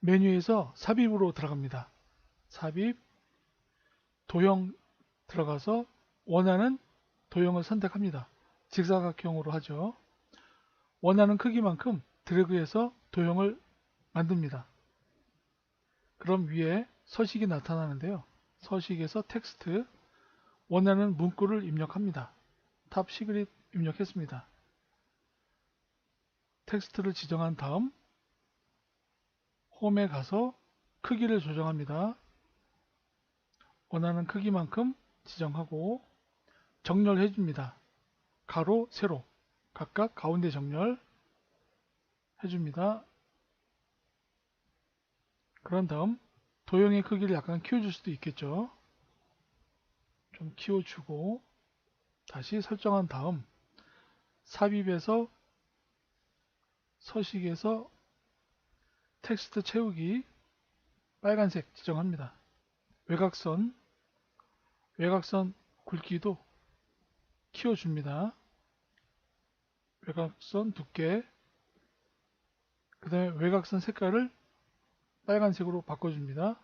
메뉴에서 삽입으로 들어갑니다. 삽입, 도형 들어가서 원하는 도형을 선택합니다. 직사각형으로 하죠. 원하는 크기만큼 드래그해서 도형을 만듭니다. 그럼 위에 서식이 나타나는데요. 서식에서 텍스트, 원하는 문구를 입력합니다. 탑 시그릿 입력했습니다. 텍스트를 지정한 다음 홈에 가서 크기를 조정합니다. 원하는 크기만큼 지정하고 정렬해 줍니다. 가로, 세로 각각 가운데 정렬 해줍니다. 그런 다음 도형의 크기를 약간 키워줄 수도 있겠죠. 좀 키워주고 다시 설정한 다음 삽입에서 서식에서 텍스트 채우기 빨간색 지정합니다. 외곽선 외곽선 굵기도 키워줍니다. 외곽선 두께 그 다음에 외곽선 색깔을 빨간색으로 바꿔줍니다.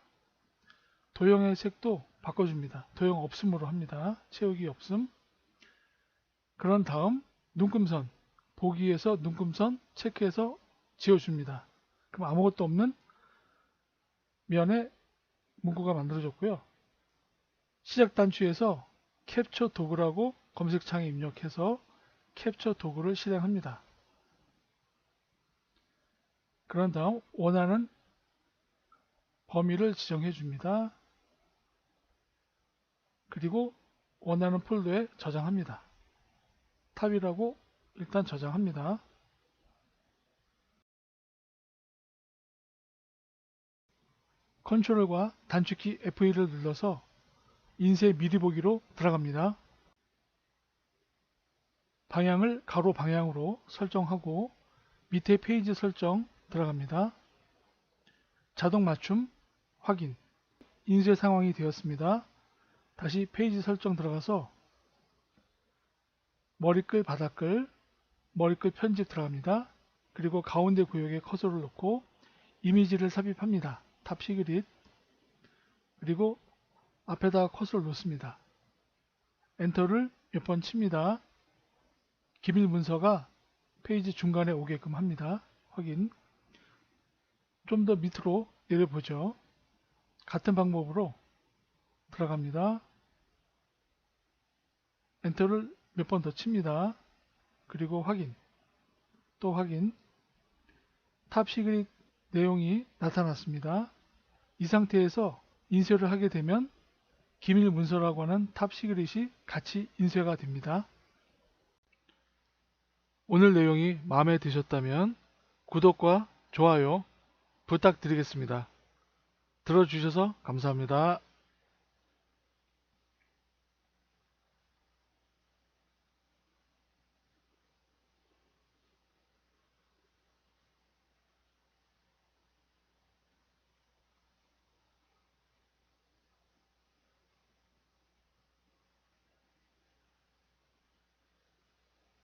도형의 색도 바꿔줍니다. 도형 없음으로 합니다. 채우기 없음 그런 다음 눈금선 보기에서 눈금선 체크해서 지워줍니다. 그럼 아무것도 없는 면에 문구가 만들어졌고요. 시작 단추에서 캡처 도구라고 검색창에 입력해서 캡처 도구를 실행합니다. 그런 다음 원하는 범위를 지정해 줍니다. 그리고 원하는 폴더에 저장합니다. 탑이라고 일단 저장합니다. 컨트롤과 단축키 F1을 눌러서 인쇄 미리 보기로 들어갑니다. 방향을 가로 방향으로 설정하고 밑에 페이지 설정 들어갑니다. 자동 맞춤 확인 인쇄 상황이 되었습니다. 다시 페이지 설정 들어가서 머리끌 바닥글 머리끌 편집 들어갑니다. 그리고 가운데 구역에 커서를 놓고 이미지를 삽입합니다. 탑 시그릿 그리고 앞에다가 커서를 놓습니다. 엔터를 몇 번 칩니다. 기밀 문서가 페이지 중간에 오게끔 합니다. 확인 좀 더 밑으로 내려보죠. 같은 방법으로 들어갑니다. 엔터를 몇 번 더 칩니다. 그리고 확인 또 확인 탑 시그릿 내용이 나타났습니다. 이 상태에서 인쇄를 하게 되면 기밀 문서라고 하는 탑 시그릿이 같이 인쇄가 됩니다. 오늘 내용이 마음에 드셨다면 구독과 좋아요 부탁드리겠습니다. 들어주셔서 감사합니다.